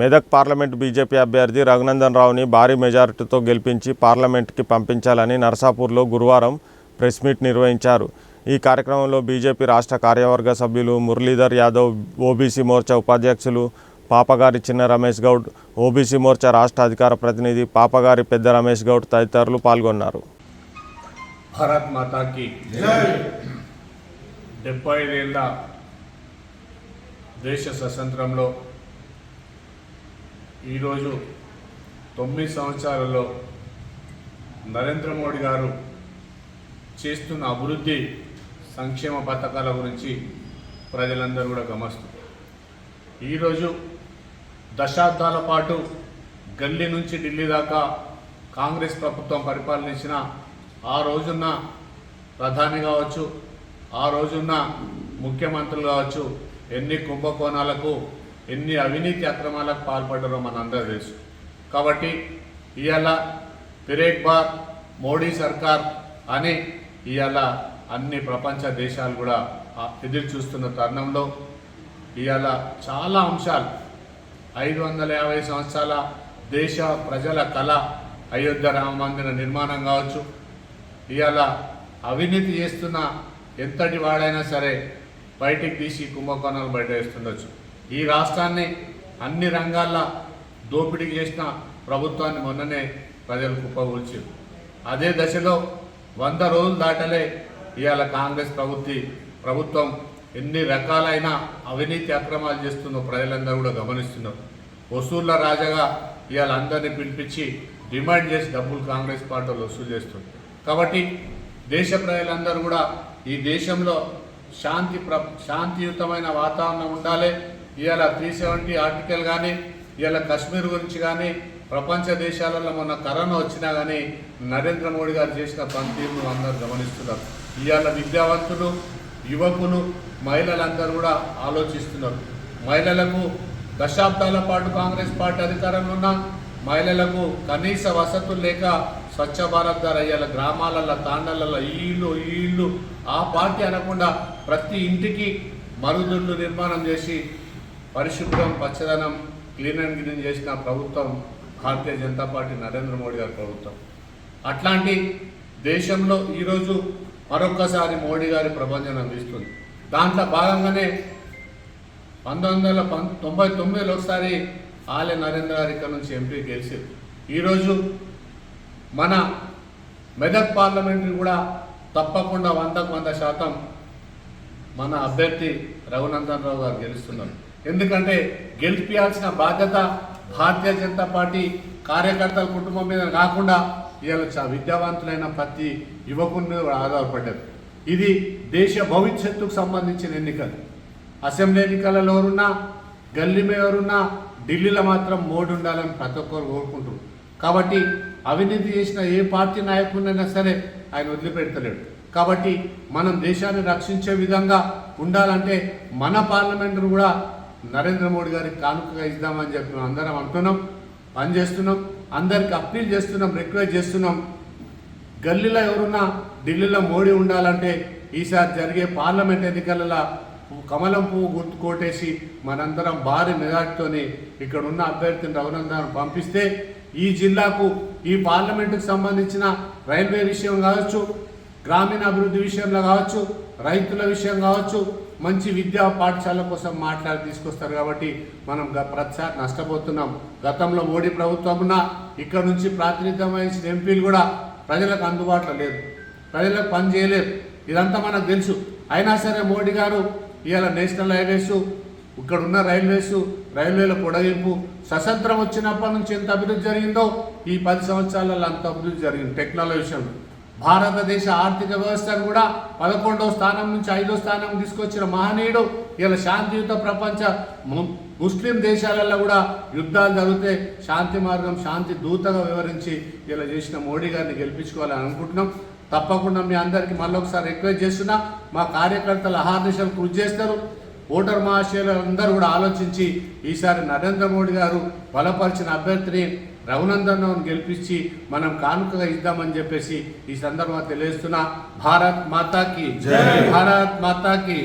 Medak parliament BJP అభ్యర్థి రఘునందన్ రావుని భారీ మెజారిటీతో గెలిపించి పార్లమెంట్కి పంపించాలని నరసాపూర్లో గురువారం ప్రెస్ మీట్ నిర్వహించారు. ఈ కార్యక్రమంలో బీజేపీ రాష్ట్ర కార్యవర్గ సభ్యులు మురళీధర్ యాదవ్ ఓబీసీ మోర్చా ఉపాధ్యక్షులు పాపగారి చిన్న రమేష్ గౌడ్ ఓబీసీ మోర్చా రాష్ట్ర అధికార ప్రతినిధి పాపగారి పెద్ద రమేష్ గౌడ్ తదితరులు పాల్గొన్నారు. భారత్ మాతాకి డెబ్బై ఐదేళ్ళ దేశ స్వతంత్రంలో ఈరోజు తొమ్మిది సంవత్సరాలలో నరేంద్ర మోడీ గారు చేస్తున్న అభివృద్ధి సంక్షేమ పథకాల గురించి ప్రజలందరూ కూడా గమనిస్తారు ఈరోజు దశాబ్దాల పాటు గల్లీ నుంచి ఢిల్లీ దాకా కాంగ్రెస్ ప్రభుత్వం పరిపాలించిన ఆ రోజున్న ప్రధాని కావచ్చు ఆ రోజున్న ముఖ్యమంత్రులు కావచ్చు ఎన్ని కుంభకోణాలకు ఎన్ని అవినీతి అక్రమాలకు పాల్పడ్డారో మనందరూ తెలుసు. కాబట్టి ఇవాళ తిరేక్ బార్ మోడీ సర్కార్ అని ఇవాళ అన్ని ప్రపంచ దేశాలు కూడా ఎదురు చూస్తున్న తరుణంలో ఇవాళ చాలా అంశాలు ఐదు వందల యాభై సంవత్సరాల దేశ ప్రజల కళ అయోధ్య రామ మందిర నిర్మాణం కావచ్చు. ఇవాళ అవినీతి చేస్తున్న ఎంతటి వాడైనా సరే బయటికి తీసి కుంభకోణాలు బయట వేస్తుండొచ్చు ఈ రాష్ట్రాన్ని అన్ని రంగాల్లో దోపిడీ చేసిన ప్రభుత్వాన్ని మొన్ననే ప్రజలు కుప్పగూల్చారు అదే దశలో వంద రోజులు దాటలే ఇవాళ కాంగ్రెస్ ప్రభుత్వ ప్రభుత్వం ఎన్ని రకాలైన అవినీతి అక్రమాలు చేస్తుందో ప్రజలందరూ కూడా గమనిస్తున్నారు. వసూళ్ళ రాజాగా ఇవాళ అందరినీ పిలిపించి డిమాండ్ చేసి డబ్బులు కాంగ్రెస్ పార్టీలు వసూలు చేస్తుంది కాబట్టి దేశ ప్రజలందరూ కూడా ఈ దేశంలో శాంతి ప్ర శాంతియుతమైన వాతావరణం ఉండాలి ఇవాళ త్రీ సెవెంటీ ఆర్టికల్ కానీ ఇవాళ కశ్మీర్ గురించి కానీ ప్రపంచ దేశాలలో మొన్న కరోనా వచ్చినా కానీ నరేంద్ర మోడీ గారు చేసిన పనితీరును అందరూ గమనిస్తున్నారు. ఇవాళ విద్యావంతులు యువకులు మహిళలందరూ కూడా ఆలోచిస్తున్నారు. మహిళలకు దశాబ్దాల పాటు కాంగ్రెస్ పార్టీ అధికారంలో ఉన్న మహిళలకు కనీస వసతులు లేక స్వచ్ఛ భారత్ ద్వారా ఇవాళ గ్రామాలలో తాండలలో ఈ ఇల్లు ఇల్లు ఆ పార్టీ అనకుండా ప్రతి ఇంటికి మరుగుదొడ్లు నిర్మాణం చేసి పరిశుభ్రం పచ్చదనం క్లీన్ అండ్ గ్రీన్ చేసిన ప్రభుత్వం భారతీయ జనతా పార్టీ నరేంద్ర మోడీ గారి ప్రభుత్వం. అట్లాంటి దేశంలో ఈరోజు మరొక్కసారి మోడీ గారి ప్రపంచం అందిస్తుంది. దాంట్లో భాగంగానే పంతొమ్మిది వందల పం తొంభై తొమ్మిదిలో ఒకసారి ఆలయ నరేంద్ర గారి ఇక్కడ నుంచి ఎంపీ గెలిచారు. ఈరోజు మన మెదక్ పార్లమెంటరీ కూడా తప్పకుండా వందకు వంద శాతం మన అభ్యర్థి రఘునందన్ రావు గారు గెలుస్తున్నారు. ఎందుకంటే గెలిపించాల్సిన బాధ్యత భారతీయ జనతా పార్టీ కార్యకర్తల కుటుంబం మీద కాకుండా ఇవాళ విద్యావంతులైన ప్రతి యువకుని మీద కూడా ఆధారపడ్డారు. ఇది దేశ భవిష్యత్తుకు సంబంధించిన ఎన్నికలు. అసెంబ్లీ ఎన్నికలలో ఎవరున్నా గల్లీ ఎవరున్నా ఢిల్లీలో మాత్రం మోడీ ఉండాలని ప్రతి ఒక్కరు కోరుకుంటారు కాబట్టి అవినీతి చేసిన ఏ పార్టీ నాయకుడినైనా సరే ఆయన వదిలిపెడతలేడు. కాబట్టి మనం దేశాన్ని రక్షించే విధంగా ఉండాలంటే మన పార్లమెంటును కూడా నరేంద్ర మోడీ గారికి కానుకగా ఇద్దామని చెప్పి మేము అందరం అంటున్నాం పనిచేస్తున్నాం అందరికి అప్పీల్ చేస్తున్నాం రిక్వెస్ట్ చేస్తున్నాం. గల్లీలో ఎవరున్నా ఢిల్లీలో మోడీ ఉండాలంటే ఈసారి జరిగే పార్లమెంట్ ఎన్నికలలో కమలం పువ్వు గుర్తు కొట్టేసి మనందరం భారీ మెజార్టీతోని ఇక్కడ ఉన్న అభ్యర్థిని రఘునందన్ పంపిస్తే ఈ జిల్లాకు ఈ పార్లమెంటుకు సంబంధించిన రైల్వే విషయం కావచ్చు గ్రామీణ అభివృద్ధి విషయంలో కావచ్చు రైతుల విషయం కావచ్చు మంచి విద్యా పాఠశాల కోసం మాట్లాడి తీసుకొస్తారు కాబట్టి మనం గ- ప్రతిసారి నష్టపోతున్నాం. గతంలో మోడీ ప్రభుత్వం ఇక్కడ నుంచి ప్రాతినిధ్యం వహించిన ఎంపీలు కూడా ప్రజలకు అందుబాటులో లేదు ప్రజలకు పనిచేయలేదు ఇదంతా మనకు తెలుసు. అయినా సరే మోడీ గారు ఇవాళ నేషనల్ హైవేస్ ఇక్కడ ఉన్న రైల్వేస్ రైల్వేల పొడగింపు స్వతంత్రం వచ్చినప్పటి నుంచి ఎంత అభివృద్ధి జరిగిందో ఈ పది సంవత్సరాలలో అంత అభివృద్ధి జరిగింది. టెక్నాలజీ విషయంలో. భారతదేశ ఆర్థిక వ్యవస్థను కూడా పదకొండవ స్థానం నుంచి ఐదో స్థానం తీసుకొచ్చిన మహనీయుడు ఇలా శాంతియుత ప్రపంచ ముస్లిం దేశాలలో కూడా యుద్ధాలు జరిగితే శాంతి మార్గం శాంతి దూతగా వివరించి ఇలా చేసిన మోడీ గారిని గెలిపించుకోవాలని అనుకుంటున్నాం. తప్పకుండా మీ అందరికీ మళ్ళొకసారి రిక్వెస్ట్ చేస్తున్నా మా కార్యకర్తలు అహార్నిశలు కృషి చేస్తారు. ఓటర్ మహాశయులు అందరూ కూడా ఆలోచించి ఈసారి నరేంద్ర మోడీ గారు బలపరిచిన అభ్యర్థిని రఘునందన్ గెలిపించి మనం కానుకగా ఇద్దామని చెప్పేసి ఈ సందర్భంగా తెలియజేస్తున్నా. భారత్ మాతాకి భారత్ మాతాకి